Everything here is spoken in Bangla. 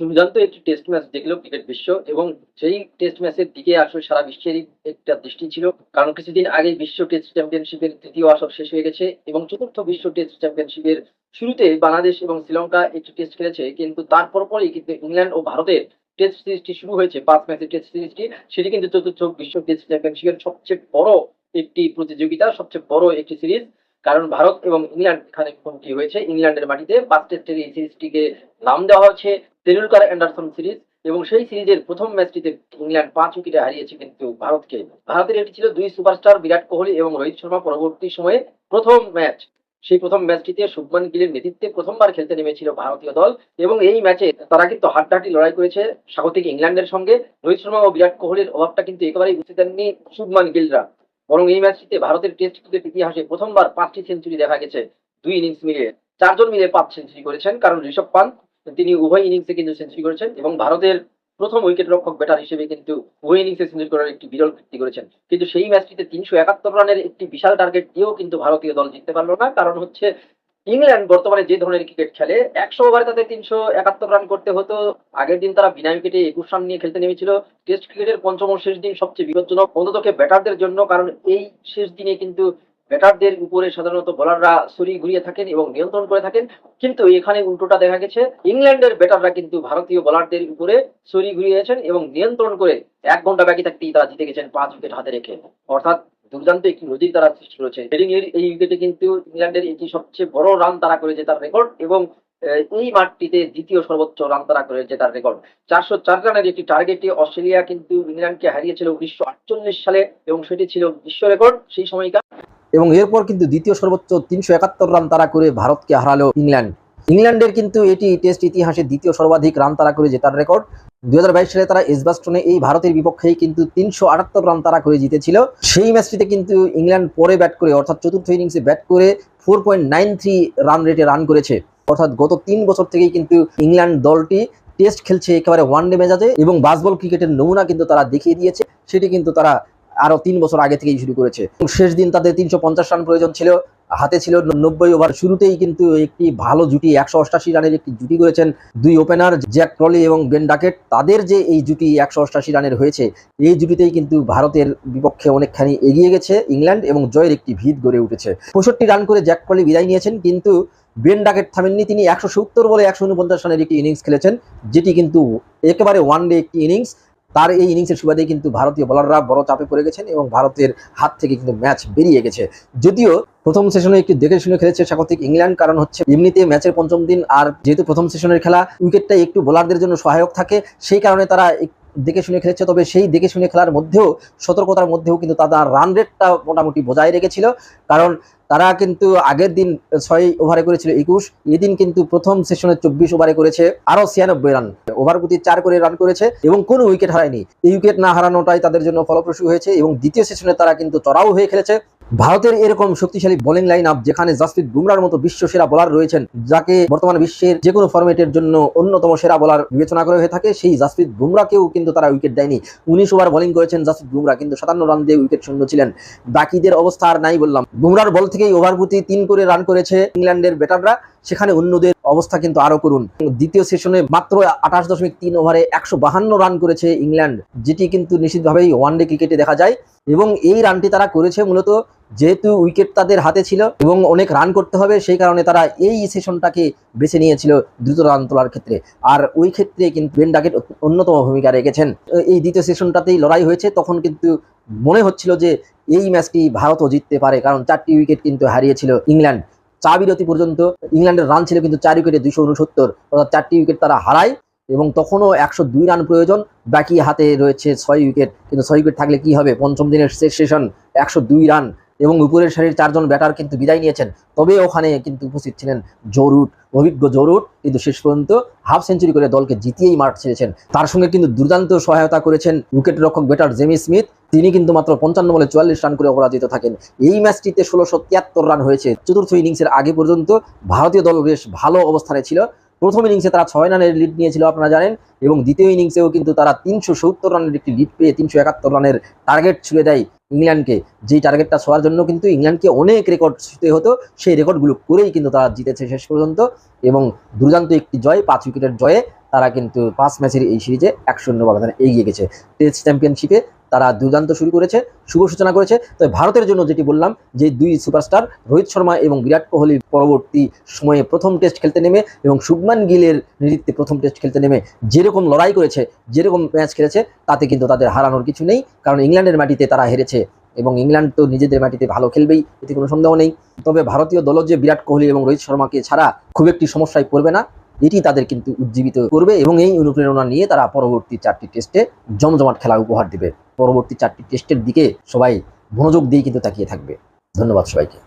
দুর্দান্ত একটি টেস্ট ম্যাচ দেখল ক্রিকেট বিশ্ব এবং সেই টেস্ট ম্যাচের দিকে আসলে সারা বিশ্বেরই একটা দৃষ্টি ছিল। কারণ কিছুদিন আগে বিশ্ব টেস্ট চ্যাম্পিয়নশিপের তৃতীয় আসর শেষ হয়ে গেছে এবং চতুর্থ বিশ্ব টেস্ট চ্যাম্পিয়নশিপের শুরুতে বাংলাদেশ এবং শ্রীলঙ্কা একটি টেস্ট খেলেছে। কিন্তু তারপর পরই কিন্তু ইংল্যান্ড ও ভারতের টেস্ট সিরিজটি শুরু হয়েছে। পাঁচ ম্যাচের টেস্ট সিরিজটি, সেটি কিন্তু চতুর্থ বিশ্ব টেস্ট চ্যাম্পিয়নশিপের সবচেয়ে বড় একটি প্রতিযোগিতা, সবচেয়ে বড় একটি সিরিজ। কারণ ভারত এবং ইংল্যান্ড এখানে মুখোমুখি হয়েছে? ইংল্যান্ডের মাটিতে পাঁচ টেস্টের এই সিরিজটিকে নাম দেওয়া হচ্ছে তেন্ডুলকার অ্যান্ডারসন সিরিজ এবং সেই সিরিজের প্রথম ম্যাচটিতে ইংল্যান্ড পাঁচ উইকেটে হারিয়েছে কিন্তু ভারতকে। ভারতের এটি ছিল দুই সুপারস্টার বিরাট কোহলি এবং রোহিত শর্মা পরবর্তী সময়ে প্রথম ম্যাচ সেই প্রথম ম্যাচটিতে শুভমান গিলের নেতৃত্বে প্রথমবার খেলতে নেমেছিল ভারতীয় দল এবং এই ম্যাচে তারা কিন্তু হাড্ডাহাড্ডি লড়াই করেছে স্বাগতিক ইংল্যান্ডের সঙ্গে। রোহিত শর্মা ও বিরাট কোহলির অভাবটা কিন্তু একেবারেই বুঝতে দেননি শুভমান গিলরা। বরং এই ম্যাচটিতে ভারতের টেস্ট ক্রিকেট ইতিহাসে প্রথমবার পাঁচটি সেঞ্চুরি দেখা গেছে, দুই ইনিংস মিলিয়ে চারজন মিলে পাঁচ সেঞ্চুরি করেছেন, কারণ ঋষভ পান্ত তিনি উভয় ইনিংসে কিন্তু সেঞ্চুরি করেছেন এবং ভারতের প্রথম উইকেট রক্ষক ব্যাটার হিসেবে কিন্তু উভয় ইনিংসে সেঞ্চুরি করার একটি বিরল কীর্তি করেছেন। কিন্তু সেই ম্যাচটিতে তিনশো একাত্তর রানের একটি বিশাল টার্গেট দিয়েও কিন্তু ভারতীয় দল জিততে পারল না, কারণ হচ্ছে ইংল্যান্ড বর্তমানে যে ধরনের ক্রিকেট খেলে, একশো ওভারে তাদের তিনশো একাত্তর রান করতে হতো। আগের দিন তারা বিনা উইকেটে একুশ রান নিয়ে খেলতে নেমেছিল। টেস্ট ক্রিকেটের পঞ্চম শেষ দিন সবচেয়ে বিপজ্জনক অন্ততকে ব্যাটারদের জন্য, কারণ এই শেষ দিনে কিন্তু ব্যাটারদের উপরে সাধারণত বোলাররা ছড়ি ঘুরিয়ে থাকেন এবং নিয়ন্ত্রণ করে থাকেন। কিন্তু এখানে উল্টোটা দেখা গেছে, ইংল্যান্ডের ব্যাটাররা কিন্তু ভারতীয় বোলারদের উপরে ছড়ি ঘুরিয়েছেন এবং নিয়ন্ত্রণ করে এক ঘণ্টা বাকি থাকতেই তারা জিতে গেছেন পাঁচ উইকেট হাতে রেখে। অর্থাৎ দুর্দান্ত একটি নজির তারা সৃষ্টি করেছে। হেডিং এর এই উইকেটে কিন্তু ইংল্যান্ডের এটি সবচেয়ে বড় রান তারা করেছে তার রেকর্ড এবং এই মাঠটিতে দ্বিতীয় সর্বোচ্চ রান তারা করেছে তার রেকর্ড চারশো চার রানের একটি টার্গেটে অস্ট্রেলিয়া কিন্তু ইংল্যান্ডকে হারিয়েছিল উনিশশো আটচল্লিশ সালে এবং সেটি ছিল বিশ্ব রেকর্ড সেই সময়কার। এবং এরপর কিন্তু দ্বিতীয় সর্বোচ্চ তিনশো একাত্তর রান তারা করে ভারতকে হারালো ইংল্যান্ড। ইংল্যান্ডের কিন্তু এটি টেস্ট ইতিহাসে দ্বিতীয় সর্বাধিক রান তারা করে জেতার রেকর্ড দু হাজার বাইশ সালে তারা এসবাস্টনে এই ভারতের বিপক্ষেই কিন্তু তিনশো আটাত্তর রান তারা করে জিতেছিল। সেই ম্যাচটিতে কিন্তু ইংল্যান্ড পরে ব্যাট করে, অর্থাৎ চতুর্থ ইনিংসে ব্যাট করে four point nine three run রেটে রান করেছে। অর্থাৎ গত তিন বছর থেকেই কিন্তু ইংল্যান্ড দলটি টেস্ট খেলছে একেবারে ওয়ান ডে মেজাজে এবং বাসবল ক্রিকেটের নমুনা কিন্তু তারা দেখিয়ে দিয়েছে। সেটি কিন্তু তারা আরও তিন বছর আগে থেকেই শুরু করেছে। শেষ দিন তাদের তিনশো পঞ্চাশ রান প্রয়োজন ছিল। হাতে ছিল নব্বই ওভার। শুরুতেই কিন্তু একটি ভালো জুটি, একশো অষ্টাশি রানের একটি জুটি করেছেন দুই ওপেনার জ্যাক ট্রলি এবং বেন ডাকেট। তাদের যে এই জুটি, একশো অষ্টাশি রানের হয়েছে, এই জুটিতেই কিন্তু ভারতের বিপক্ষে অনেকখানি এগিয়ে গেছে ইংল্যান্ড এবং জয়ের একটি ভিত গড়ে উঠেছে। পঁয়ষট্টি রান করে জ্যাক ট্রলি বিদায় নিয়েছেন, কিন্তু বেন ডাকেট থামেননি। তিনি একশো সত্তর বলে একশো উনপঞ্চাশ রানের একটি ইনিংস খেলেছেন, যেটি কিন্তু একেবারে ওয়ান ডে একটি ইনিংস তার এই ইনিংসের সুবাদে কিন্তু ভারতীয় বলাররা বড় চাপে পড়ে গেছেন এবং ভারতের হাত থেকে কিন্তু ম্যাচ বেরিয়ে গেছে। যদিও প্রথম সেশনে একটু দেখে শুনে খেলেছে স্বাগতিক ইংল্যান্ড, কারণ হচ্ছে এমনিতে ম্যাচের পঞ্চম দিন আর যেহেতু প্রথম সেশনের খেলা উইকেটটা একটু বোলারদের জন্য সহায়ক থাকে, সেই কারণে তারা দেখে শুনে খেলেছে, তবে সেই দেখে শুনে খেলার মধ্যেও, সতর্কতার মধ্যেও কিন্তু তারা রান রেটটা মোটামুটি বজায় রেখেছিল। কারণ তারা কিন্তু আগের দিন ছয় ওভারে করেছিল একুশ, এদিন কিন্তু প্রথম সেশনে চব্বিশ ওভারে করেছে, আরও ছিয়ানব্বই রান ওভার প্রতি চার করে রান করেছে, এবং কোনো উইকেট হারায়নি। এই উইকেট না হারানোটাই তাদের জন্য ফলপ্রসূ হয়েছে, এবং দ্বিতীয় সেশনে তারা কিন্তু চড়াও হয়ে খেলেছে। ভারতের এরকম শক্তিশালী বোলিং লাইন আপ যেখানে জাসপ্রীত বুমরার মতো বিশ্ব সেরা বোলার রয়েছেন, যাকে বর্তমান বিশ্বের যে কোনো ফরম্যাটের জন্য অন্যতম সেরা বোলার বিবেচনা করা হয়ে থাকে, সেই জাসপ্রীত বুমরাকেও কিন্তু তারা উইকেট দেয়নি। উনিশ ওভার বোলিং করেছেন জাসপ্রীত বুমরা কিন্তু সাতান্ন রান দিয়ে উইকেট শূন্য ছিলেন। বাকিদের অবস্থা আর নাই বললাম। বুমরার বল থেকেই ওভার প্রতি তিন করে রান করেছে ইংল্যান্ডের ব্যাটাররা সেখানে অন্যদের অবস্থা কিন্তু আরও করুন। দ্বিতীয় সেশনে মাত্র আঠাশ দশমিক তিন ওভারে একশো রান করেছে ইংল্যান্ড, যেটি কিন্তু নিশ্চিতভাবেই ওয়ানডে ক্রিকেটে দেখা যায়। এবং এই রানটি তারা করেছে মূলত যেহেতু উইকেট তাদের হাতে ছিল এবং অনেক রান করতে হবে, সেই কারণে তারা এই সেশনটাকে বেছে নিয়েছিল দ্রুত রান তোলার ক্ষেত্রে। আর ওই ক্ষেত্রে কিন্তু বেন ডাকেট অন্যতম ভূমিকা রেখেছেন। এই দ্বিতীয় সেশনটাতেই লড়াই হয়েছে, তখন কিন্তু মনে হচ্ছিল যে এই ম্যাচটি ভারতও জিততে পারে, কারণ চারটি উইকেট কিন্তু হারিয়েছিল ইংল্যান্ড। চা বিরতি পর্যন্ত ইংল্যান্ডের রান ছিল কিন্তু চার উইকেটে দুইশো উনসত্তর, অর্থাৎ চারটি উইকেট তারা হারায়। এবং তখনও একশো দুই রান প্রয়োজন। বাকি হাতে রয়েছে ছয় উইকেট। কিন্তু ছয় উইকেট থাকলে কি হবে? পঞ্চম দিনের শেষ সেশন, একশো দুই রান। এবং উপরের সারির চারজন ব্যাটার কিন্তু বিদায় নিয়েছেন। তবে ওখানে কিন্তু উপস্থিত ছিলেন জরুট, অভিজ্ঞ জরুট। কিন্তু শেষ পর্যন্ত হাফ সেঞ্চুরি করে দলকে জিতিয়েই মাঠ ছেড়েছেন। তার সঙ্গে কিন্তু দুর্দান্ত সহায়তা করেছেন উইকেট রক্ষক ব্যাটার জেমি স্মিথ। তিনি কিন্তু মাত্র পঞ্চান্ন বলে চুয়াল্লিশ রান করে অপরাজিত থাকেন। এই ম্যাচটিতে ষোলোশো তিয়াত্তর রান হয়েছে। চতুর্থ ইনিংসের আগে পর্যন্ত ভারতীয় দল বেশ ভালো অবস্থানে ছিল। প্রথম ইনিংসে তারা ছয় রানের লিড নিয়েছিল, আপনারা জানেন, এবং দ্বিতীয় ইনিংসেও কিন্তু তারা তিনশো সত্তর রানের একটি লিড পেয়ে তিনশো একাত্তর রানের টার্গেট ছুঁড়ে দেয় ইংল্যান্ডকে। যেই টার্গেটটা ছোঁয়ার জন্য কিন্তু ইংল্যান্ডকে অনেক রেকর্ড ছুঁতে হতো, সেই রেকর্ডগুলো করেই কিন্তু তারা জিতেছে শেষ পর্যন্ত, এবং দুর্দান্ত একটি জয়, পাঁচ উইকেটের জয়ে তারা কিন্তু পাঁচ ম্যাচের এই সিরিজে এক শূন্য ব্যবধানে এগিয়ে গেছে। টেস্ট চ্যাম্পিয়নশিপে তারা দুর্দান্ত শুরু করেছে, শুভ সূচনা করেছে। তবে ভারতের জন্য যেটি বললাম, যে দুই সুপারস্টার, রোহিত শর্মা এবং বিরাট কোহলি পরবর্তী সময়ে প্রথম টেস্ট খেলতে নেমে এবং শুভমান গিলের নেতৃত্বে প্রথম টেস্ট খেলতে নেমে যেরকম লড়াই করেছে, যেরকম ম্যাচ খেলেছে, তাতে কিন্তু তাদের হারানোর কিছু নেই। কারণ ইংল্যান্ডের মাটিতে তারা হেরেছে এবং ইংল্যান্ড তো নিজেদের মাটিতে ভালো খেলবেই, এতে কোনো সন্দেহ নেই। তবে ভারতীয় দল যে বিরাট কোহলি এবং রোহিত শর্মাকে ছাড়া খুব একটি সমস্যায় পড়বে না, এটি তাদের কিন্তু উজ্জীবিত করবে এবং এই অনুপ্রেরণা নিয়ে তারা পরবর্তী চারটি টেস্টে জমজমাট খেলা উপহার দিবে। পরবর্তী চারটি টেস্টের দিকে সবাই মনোযোগ দিয়ে কিন্তু তাকিয়ে থাকবে। ধন্যবাদ সবাইকে।